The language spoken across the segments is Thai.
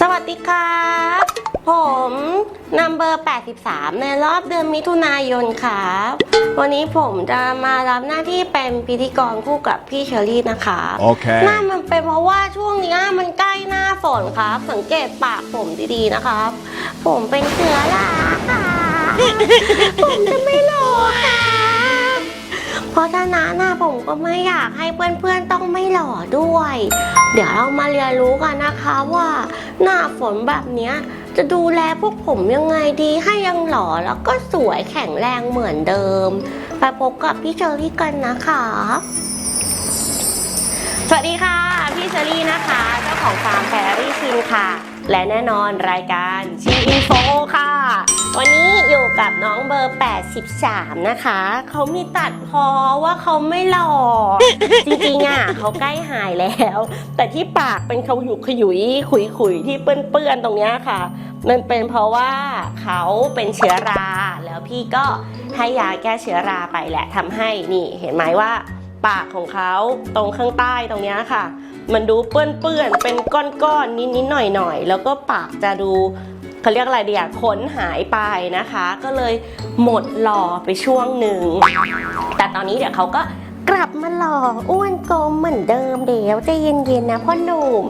สวัสดีครับ ผมนัมเบอร์ 83 ในรอบเดือนมิถุนายนครับ วันนี้ผมจะมารับหน้าที่เป็นพิธีกรคู่กับพี่เชอรี่นะคะโอเค น่ามันเป็นเพราะว่าช่วงเนี้ยมันใกล้หน้าฝนครับ สังเกตปากผมดีๆนะครับ ผมเป็นเชื้อราค่ะ ผมจะไม่หล่อค่ะ เพราะฉะนั้นนะผมก็ไม่อยากให้เพื่อนๆต้องไม่หล่อด้วย เดี๋ยวเรามาเรียนรู้กันนะคะว่า หน้าฝนแบบนี้จะดูแลพวกผมยังไงดีให้ยังหล่อแล้วก็สวยแข็งแรงเหมือนเดิม ไปพบกับพี่เชอรี่กันนะคะ สวัสดีค่ะ พี่เชอรี่นะคะ เจ้าของฟาร์มแพรรี่ชินค่ะ และแน่นอนรายการชินอินโฟค่ะ วันนี้อยู่กับน้องเบอร์ 83 นะคะ เขามีตัดพอว่าเขาไม่หล่อ จริงๆอะเขาใกล้หายแล้ว แต่ที่ปากเป็นเขาอยู่ขยุยขุยขุยที่เปื้อนๆตรงเนี้ยค่ะ มันเป็นเพราะว่าเขาเป็นเชื้อรา แล้วพี่ก็ให้ยาแก้เชื้อราไปแหละทำให้นี่เห็นไหมว่าปากของเขาตรงข้างใต้ตรงเนี้ยค่ะ มันดูเปื้อนๆ เป็นก้อนๆนิดๆหน่อยๆ แล้วก็ปากจะดู เขาเรียกอะไรเดียขนหายไปนะคะ ก็เลยหมดหล่อไปช่วงหนึ่ง แต่ตอนนี้เดี๋ยวเขาก็กลับมาหล่ออ้วนกลมเหมือนเดิมเดี๋ยวใจเย็นๆนะพ่อหนุ่ม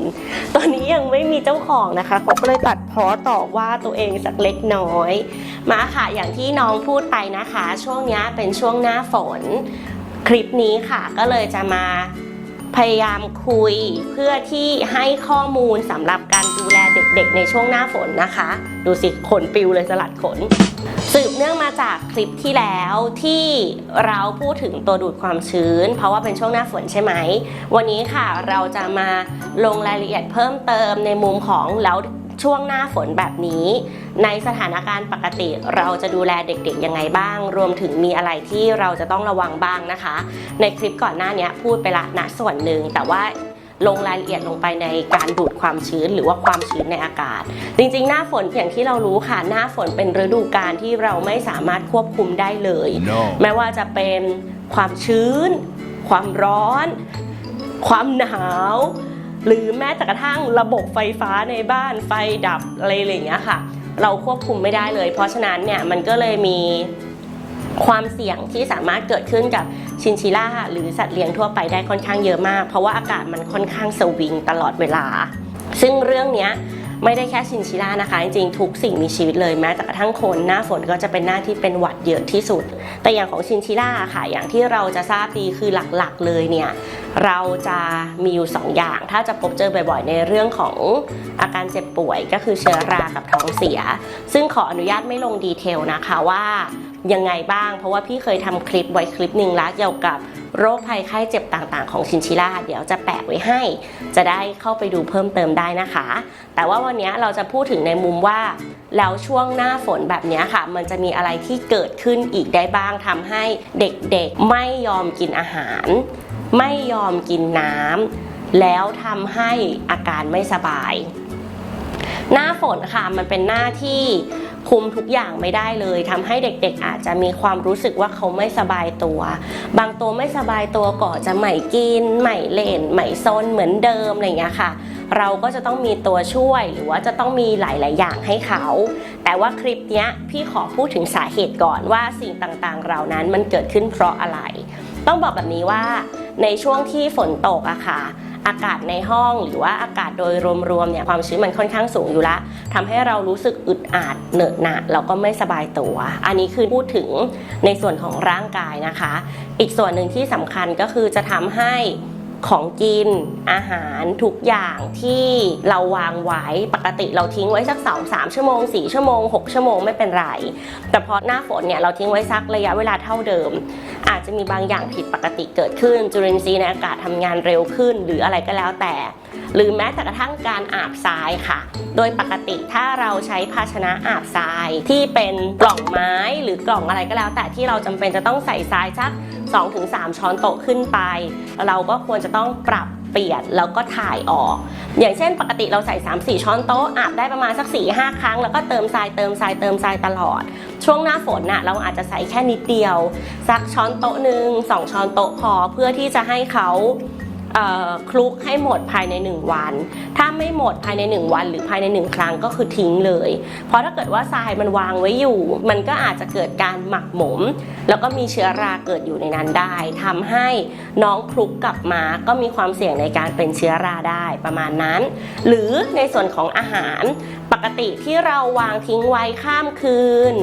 ตอนนี้ยังไม่มีเจ้าของนะคะเขาก็เลยตัดเพอต่อว่าตัวเองสักเล็กน้อย มาค่ะอย่างที่น้องพูดไปนะคะ ช่วงนี้เป็นช่วงหน้าฝน คลิปนี้ค่ะก็เลยจะมา พยายามคุยเพื่อที่ให้ข้อมูลสำหรับการดูแลเด็กๆ ในช่วงหน้าฝนนะคะ ดูสิขนปิวเลยสลัดขน สืบเนื่องมาจากคลิปที่แล้วที่เราพูดถึงตัวดูดความชื้น เพราะว่าเป็นช่วงหน้าฝนใช่ไหม วันนี้ค่ะเราจะมาลงรายละเอียดเพิ่มเติมในมุมของแล้ว ช่วงหน้าฝนแบบนี้ ในสถานการณ์ปกติเราจะดูแลเด็กๆยังไงบ้าง รวมถึงมีอะไรที่เราจะต้องระวังบ้างนะคะ ในคลิปก่อนหน้านี้พูดไปละณส่วนหนึ่งแต่ว่าลงรายละเอียดลงไปในการดูดความชื้นหรือว่าความชื้นในอากาศ จริงๆ หน้าฝนอย่างที่เรารู้ค่ะ หน้าฝนเป็นฤดูกาลที่เราไม่สามารถควบคุมได้เลย no แม้ว่าจะเป็นความชื้น ความร้อน ความหนาว หรือแม้แต่กระทั่งระบบไฟฟ้าในบ้านไฟดับอะไรอย่างเงี้ยค่ะ เราควบคุมไม่ได้เลย เพราะฉะนั้นเนี่ยมันก็เลยมีความเสี่ยงที่สามารถเกิดขึ้นกับชินชิล่าหรือสัตว์เลี้ยงทั่วไปได้ค่อนข้างเยอะมาก เพราะว่าอากาศมันค่อนข้างสวิงตลอดเวลา ซึ่งเรื่องเนี้ย ไม่ได้แค่ชินชิล่านะคะ จริงๆ ทุกสิ่งมีชีวิตเลยแม้แต่กระทั่งคนหน้าฝนก็จะเป็นหน้าที่เป็นหวัดเยอะที่สุด แต่อย่างของชินชิล่าค่ะ อย่างที่เราจะทราบดีคือหลักๆเลยเนี่ย เราจะมีอยู่ 2 อย่าง ถ้าจะพบเจอบ่อยๆ ในเรื่องของอาการเจ็บป่วยก็คือเชื้อรากับท้องเสีย ซึ่งขออนุญาตไม่ลงดีเทลนะคะว่า ยังไงบ้าง เพราะว่าพี่เคยทำคลิปไว้คลิปหนึ่งแล้วเกี่ยวกับโรคภัยไข้เจ็บต่างๆ ของชินชิล่าเดี๋ยวจะแปะไว้ให้ จะได้เข้าไปดูเพิ่มเติมได้นะคะ แต่ว่าวันนี้เราจะพูดถึงในมุมว่า แล้วช่วงหน้าฝนแบบนี้ค่ะ มันจะมีอะไรที่เกิดขึ้นอีกได้บ้างทำให้เด็กๆไม่ยอมกินอาหาร ไม่ยอมกินน้ำแล้วทำให้อาการไม่สบาย หน้าฝนค่ะมันเป็นหน้าที่ คุมทุกอย่างไม่ได้เลยทำให้เด็กๆ อาจจะมีความรู้สึกว่าเขาไม่สบายตัว บางตัวไม่สบายตัวก็จะใหม่กินใหม่เล่นใหม่ซนเหมือนเดิมอะไรอย่างเงี้ยค่ะ เราก็จะต้องมีตัวช่วยหรือว่าจะต้องมีหลาย ๆ อย่างให้เขา แต่ว่าคลิปนี้พี่ขอพูดถึงสาเหตุก่อนว่าสิ่งต่างๆ เหล่านั้นมันเกิดขึ้นเพราะอะไร ต้องบอกแบบนี้ว่าในช่วงที่ฝนตกอะค่ะ อากาศในห้องหรือว่าอากาศโดยรวมๆเนี่ยความชื้นมันค่อนข้างสูงอยู่ละทำให้เรารู้สึกอึดอัดเหนอะหนะเราก็ไม่สบายตัว อันนี้คือพูดถึงในส่วนของร่างกายนะคะ อีกส่วนหนึ่งที่สำคัญก็คือจะทำให้ ของกิน อาหารทุกอย่างที่เราวางไว้ปกติเราทิ้งไว้สักสองสามชั่วโมงสี่ชั่วโมงหกชั่วโมงไม่เป็นไร แต่พอหน้าฝนเนี่ยเราทิ้งไว้สักระยะเวลาเท่าเดิม อาจจะมีบางอย่างผิดปกติเกิดขึ้น จุลินทรีย์ในอากาศทำงานเร็วขึ้น หรืออะไรก็แล้วแต่ หรือแม้แต่กระทั่งการอาบทรายค่ะ โดยปกติถ้าเราใช้ภาชนะอาบทรายที่เป็นกล่องไม้หรือกล่องอะไรก็แล้ว แต่ที่เราจำเป็นจะต้องใส่ทรายสัก 2-3 ช้อนโต๊ะขึ้นไป เราก็ควรจะต้องปรับเปลี่ยนแล้วก็ถ่ายออก อย่างเช่นปกติเราใส่ 3-4 ช้อนโต๊ะอาบได้ประมาณสัก 4-5 ครั้ง แล้วก็เติมทรายเติมทรายเติมทรายตลอด ช่วงหน้าฝนน่ะเราอาจจะใส่แค่นิดเดียว สักช้อนโต๊ะหนึ่งสองช้อนโต๊ะพอเพื่อที่จะให้เขา คลุกให้หมดภายใน 1 วัน ถ้าไม่หมดภายใน 1 วัน หรือภายใน 1 ครั้งก็คือทิ้งเลย เพราะถ้าเกิดว่าทรายมันวางไว้อยู่ มันก็อาจจะเกิดการหมักหมม แล้วก็มีเชื้อราเกิดอยู่ในนั้นได้ทำให้น้องคลุกกลับมาก็มีความเสี่ยงในการเป็นเชื้อราได้ประมาณนั้น หรือในส่วนของอาหาร กติที่เราวางทิ้งไว้ข้ามคืน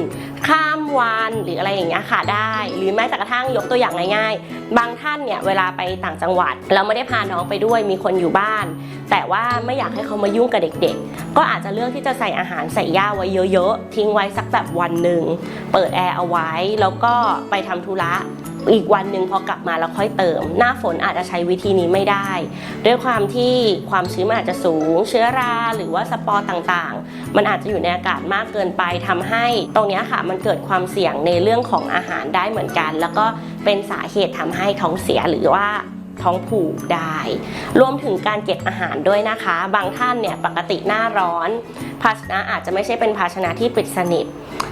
ข้ามวันหรืออะไรอย่างเงี้ยค่ะได้ หรือแม้แต่กระทั่งยกตัวอย่างง่าย ๆ บางท่านเนี่ยเวลาไปต่างจังหวัด เราไม่ได้พาน้องไปด้วยมีคนอยู่บ้าน แต่ว่าไม่อยากให้เขามายุ่งกับเด็กๆ ก็อาจจะเลือกที่จะใส่อาหารใส่ย่าไว้เยอะๆ ทิ้งไว้สักแบบวันหนึ่งเปิดแอร์เอาไว้แล้วก็ไปทำธุระ อีกวันหนึ่งพอกลับมาแล้วค่อยเติม หน้าฝนอาจจะใช้วิธีนี้ไม่ได้ ด้วยความที่ความชื้นมันอาจจะสูง เชื้อราหรือว่าสปอร์ต่างๆ มันอาจจะอยู่ในอากาศมากเกินไปทำให้ ตรงนี้ค่ะมันเกิดความเสี่ยงในเรื่องของอาหารได้เหมือนกัน แล้วก็เป็นสาเหตุทำให้ท้องเสียหรือว่า ท้องผูกได้ รวมถึงการเก็บอาหารด้วยนะคะ บางท่านเนี่ยปกติหน้าร้อน ภาชนะอาจจะไม่ใช่เป็นภาชนะที่ปิดสนิท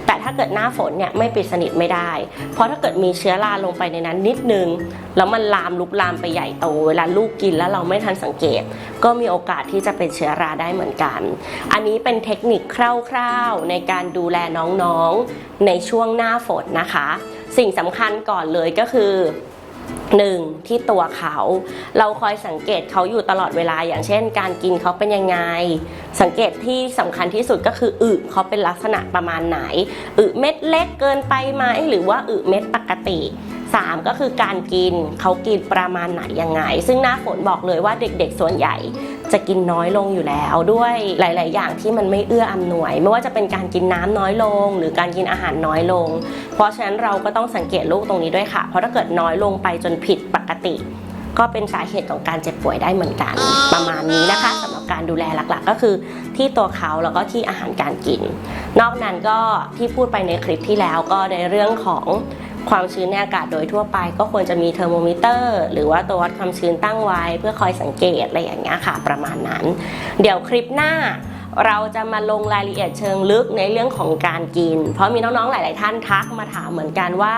แต่ถ้าเกิดหน้าฝนเนี่ยไม่ปิดสนิทไม่ได้ เพราะถ้าเกิดมีเชื้อราลงไปในนั้นนิดนึง แล้วมันลามลุกลามไปใหญ่โต เวลาลูกกินแล้วเราไม่ทันสังเกต ก็มีโอกาสที่จะเป็นเชื้อราได้เหมือนกัน อันนี้เป็นเทคนิคคร่าวๆในการดูแลน้องๆในช่วงหน้าฝนนะคะ สิ่งสำคัญก่อนเลยก็คือ หนึ่งที่ตัวเขา เราคอยสังเกตเขาอยู่ตลอดเวลา อย่างเช่น การกินเขาเป็นยังไง สังเกตที่สำคัญที่สุดก็คืออึเขาเป็นลักษณะประมาณไหนอึเม็ดเล็กเกินไปไหมหรือว่าอึเม็ดปกติ 3 ก็คือการกินเขากินประมาณไหนยังไง ซึ่งหน้าฝนบอกเลยว่าเด็กๆส่วนใหญ่ จะกินน้อยลงอยู่แล้วด้วยหลาย ๆ อย่างที่มันไม่เอื้ออำนวย ไม่ว่าจะเป็นการกินน้ำน้อยลง หรือการกินอาหารน้อยลง เพราะฉะนั้นเราก็ต้องสังเกตลูกตรงนี้ด้วยค่ะ เพราะถ้าเกิดน้อยลงไปจนผิดปกติ ก็เป็นสาเหตุของการเจ็บป่วยได้เหมือนกัน ประมาณนี้นะคะสำหรับการดูแลหลัก ๆ ก็คือที่ตัวเขาแล้วก็ที่อาหารการกิน นอกนั้นก็ที่พูดไปในคลิปที่แล้วก็ในเรื่องของ ความชื้นในอากาศโดยทั่วไป ก็ควรจะมีเทอร์โมมิเตอร์ หรือว่าตัววัดความชื้นตั้งไว้ เพื่อคอยสังเกตอะไรอย่างเงี้ยค่ะ ประมาณนั้น เดี๋ยวคลิปหน้าเราจะมาลงรายละเอียดเชิงลึกในเรื่องของการกิน เพราะมีน้องๆหลาย ๆ ท่านทักมาถามเหมือนกันว่า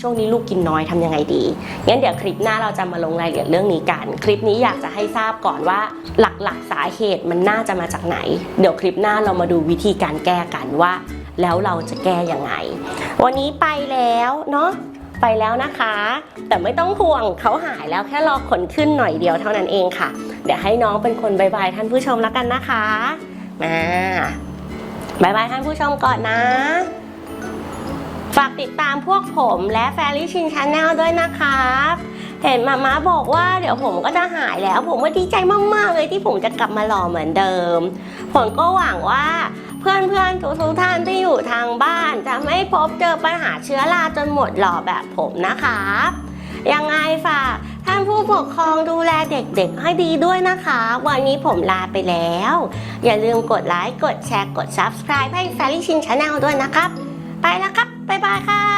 ช่วงนี้ลูกกินน้อยทำยังไงดี งั้นเดี๋ยวคลิปหน้าเราจะมาลงรายละเอียดเรื่องนี้กัน คลิปนี้อยากจะให้ทราบก่อนว่าหลักๆสาเหตุมันน่าจะมาจากไหน เดี๋ยวคลิปหน้าเรามาดูวิธีการแก้กันว่า แล้วเราจะแก้ยังไง วันนี้ไปแล้วเนาะไปแล้วนะคะ แต่ไม่ต้องห่วงเขาหายแล้วแค่รอขนขึ้นหน่อยเดียวเท่านั้นเองค่ะ เดี๋ยวให้น้องเป็นคนบายบายท่านผู้ชมแล้วกันนะคะมาบายบายท่านผู้ชมก่อนนะ ฝากติดตามพวกผมและแฟรี่ชินชาแนลด้วยนะครับเห็นมาม่าบอกว่าเดี๋ยวผมก็จะหายแล้ว ผมก็ดีใจมาก ๆ เลยที่ผมจะกลับมาหล่อเหมือนเดิม ผมก็หวังว่าเพื่อนๆทุกๆท่าน อยู่ทางบ้านจะไม่พบเจอปัญหาเชื้อราจนหมดหล่อแบบผมนะครับยังไงฝากท่านผู้ปกครองดูแลเด็กๆ ให้ดีด้วยนะคะ วันนี้ผมลาไปแล้ว อย่าลืมกดไลค์ กดแชร์ กด Subscribe ให้แฟรี่ชินชาแนลด้วยนะครับ ไปแล้วครับ บ๊ายบายค่ะ